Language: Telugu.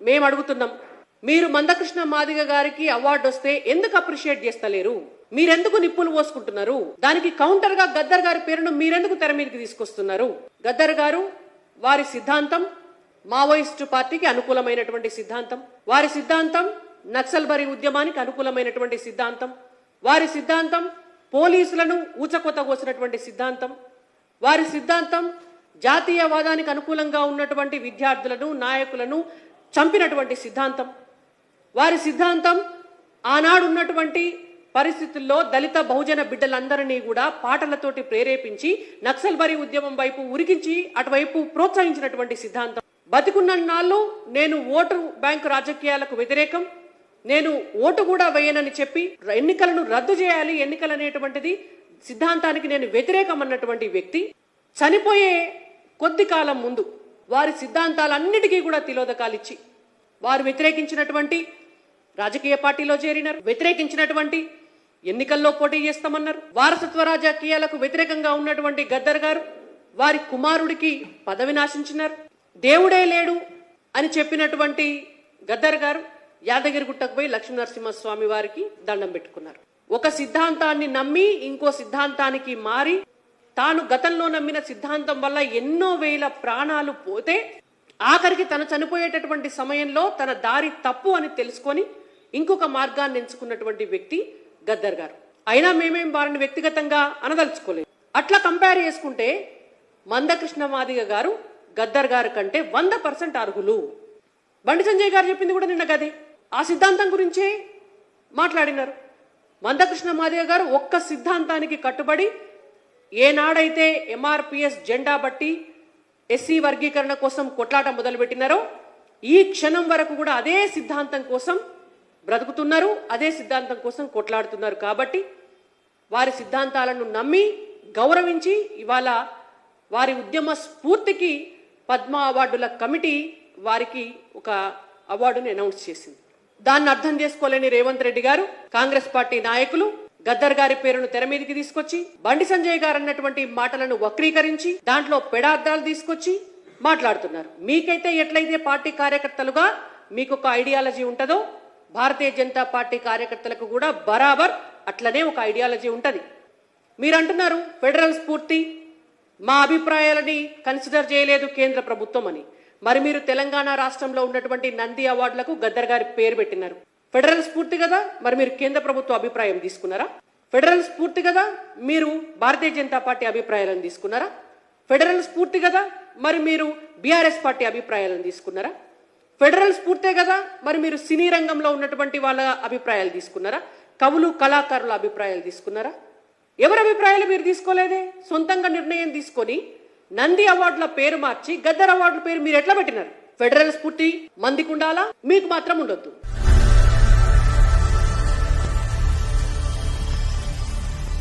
మేము అడుగుతున్నాం. మీరు మందకృష్ణ మాదిగ గారికి అవార్డు వస్తే ఎందుకు అప్రిషియేట్ చేస్తలేరు? మీరెందుకు నిప్పులు పోసుకుంటున్నారు? దానికి కౌంటర్గా గద్దర్ గారి పేరును మీరెందుకు తెర మీదకి తీసుకొస్తున్నారు? గద్దర్ గారు వారి సిద్ధాంతం మావోయిస్టు పార్టీకి అనుకూలమైనటువంటి సిద్ధాంతం వారి సిద్ధాంతం నక్సల్బరీ ఉద్యమానికి అనుకూలమైనటువంటి సిద్ధాంతం వారి సిద్ధాంతం పోలీసులను ఊచకొత కోసినటువంటి సిద్ధాంతం వారి సిద్ధాంతం జాతీయవాదానికి అనుకూలంగా ఉన్నటువంటి విద్యార్థులను నాయకులను చంపినటువంటి సిద్ధాంతం. వారి సిద్ధాంతం ఆనాడు ఉన్నటువంటి పరిస్థితుల్లో దళిత బహుజన బిడ్డలందరినీ కూడా పాటలతోటి ప్రేరేపించి నక్సల్బరీ ఉద్యమం వైపు ఉరికించి అటువైపు ప్రోత్సహించినటువంటి సిద్ధాంతం. బతికున్న నాళ్ళు నేను ఓటు బ్యాంకు రాజకీయాలకు వ్యతిరేకం. నేను ఓటు కూడా వేయనని చెప్పి ఎన్నికలను రద్దు చేయాలి ఎన్నికలు అనేటువంటిది సిద్ధాంతానికి నేను వ్యతిరేకం అన్నటువంటి వ్యక్తి చనిపోయే కొద్ది కాలం ముందు వారి సిద్ధాంతాలన్నిటికీ కూడా తిలోదకాలు ఇచ్చి వారు వ్యతిరేకించినటువంటి రాజకీయ పార్టీలో చేరినారు. వ్యతిరేకించినటువంటి ఎన్నికల్లో పోటీ చేస్తామన్నారు. వారసత్వ రాజకీయాలకు వ్యతిరేకంగా ఉన్నటువంటి గద్దర్ గారు వారి కుమారుడికి పదవి నాశించినారు. దేవుడే లేడు అని చెప్పినటువంటి గద్దర్ గారు యాదగిరిగుట్టకు పోయి లక్ష్మీనరసింహస్వామి వారికి దండం పెట్టుకున్నారు. ఒక సిద్ధాంతాన్ని నమ్మి ఇంకో సిద్ధాంతానికి మారి తాను గతంలో నమ్మిన సిద్ధాంతం వల్ల ఎన్నో వేల ప్రాణాలు పోతే ఆఖరికి తను చనిపోయేటటువంటి సమయంలో తన దారి తప్పు అని తెలుసుకొని ఇంకొక మార్గాన్ని ఎంచుకున్నటువంటి వ్యక్తి గద్దర్ గారు. అయినా మేమేం వారిని వ్యక్తిగతంగా అనదలుచుకోలేదు. అట్లా కంపేర్ చేసుకుంటే మందకృష్ణ మాదిగ గారు గద్దర్ గారి కంటే వంద పర్సెంట్ అర్హులు. బండి సంజయ్ గారు చెప్పింది కూడా నిన్న గదే. ఆ సిద్ధాంతం గురించే మాట్లాడినారు. మందకృష్ణ మాదిగ గారు ఒక్క సిద్ధాంతానికి కట్టుబడి ఏనాడైతే ఎంఆర్పిఎస్ జెండా బట్టి ఎస్సీ వర్గీకరణ కోసం కొట్లాట మొదలుపెట్టినారో ఈ క్షణం వరకు కూడా అదే సిద్ధాంతం కోసం బ్రతుకుతున్నారు అదే సిద్ధాంతం కోసం కొట్లాడుతున్నారు కాబట్టి వారి సిద్ధాంతాలను నమ్మి గౌరవించి ఇవాళ వారి ఉద్యమ స్ఫూర్తికి పద్మ అవార్డుల కమిటీ వారికి ఒక అవార్డుని అనౌన్స్ చేసింది. దాన్ని అర్థం చేసుకోలేని రేవంత్ రెడ్డి గారు కాంగ్రెస్ పార్టీ నాయకులు గద్దర్ గారి పేరును తెర మీదకి తీసుకొచ్చి బండి సంజయ్ గారు అన్నటువంటి మాటలను వక్రీకరించి దాంట్లో పెడార్థాలు తీసుకొచ్చి మాట్లాడుతున్నారు. మీకైతే ఎట్లయితే పార్టీ కార్యకర్తలుగా మీకు ఒక ఐడియాలజీ ఉంటుందో భారతీయ జనతా పార్టీ కార్యకర్తలకు కూడా బరాబర్ అట్లనే ఒక ఐడియాలజీ ఉంటుంది. మీరు అంటున్నారు ఫెడరల్ స్ఫూర్తి మా అభిప్రాయాలని కన్సిడర్ చేయలేదు కేంద్ర ప్రభుత్వం అని. మరి మీరు తెలంగాణ రాష్ట్రంలో ఉన్నటువంటి నంది అవార్డులకు గద్దర్ గారి పేరు పెట్టినారు. ఫెడరల్ స్ఫూర్తి కదా? మరి మీరు కేంద్ర ప్రభుత్వ అభిప్రాయం తీసుకున్నారా? ఫెడరల్ స్ఫూర్తి కదా? మీరు భారతీయ జనతా పార్టీ అభిప్రాయాలను తీసుకున్నారా? ఫెడరల్ స్ఫూర్తి కదా? మరి మీరు బీఆర్ఎస్ పార్టీ అభిప్రాయాలను తీసుకున్నారా? ఫెడరల్ స్ఫూర్తే కదా? మరి మీరు సినీ రంగంలో ఉన్నటువంటి వాళ్ళ అభిప్రాయాలు తీసుకున్నారా? కవులు కళాకారుల అభిప్రాయాలు తీసుకున్నారా? ఎవరి అభిప్రాయాలు మీరు తీసుకోలేదే? సొంతంగా నిర్ణయం తీసుకొని నంది అవార్డుల పేరు మార్చి గద్దర్ అవార్డుల పేరు మీరు ఎట్లా పెట్టినారు? ఫెడరల్ స్ఫూర్తి మందికి ఉండాలా? మీకు మాత్రం ఉండొద్దు.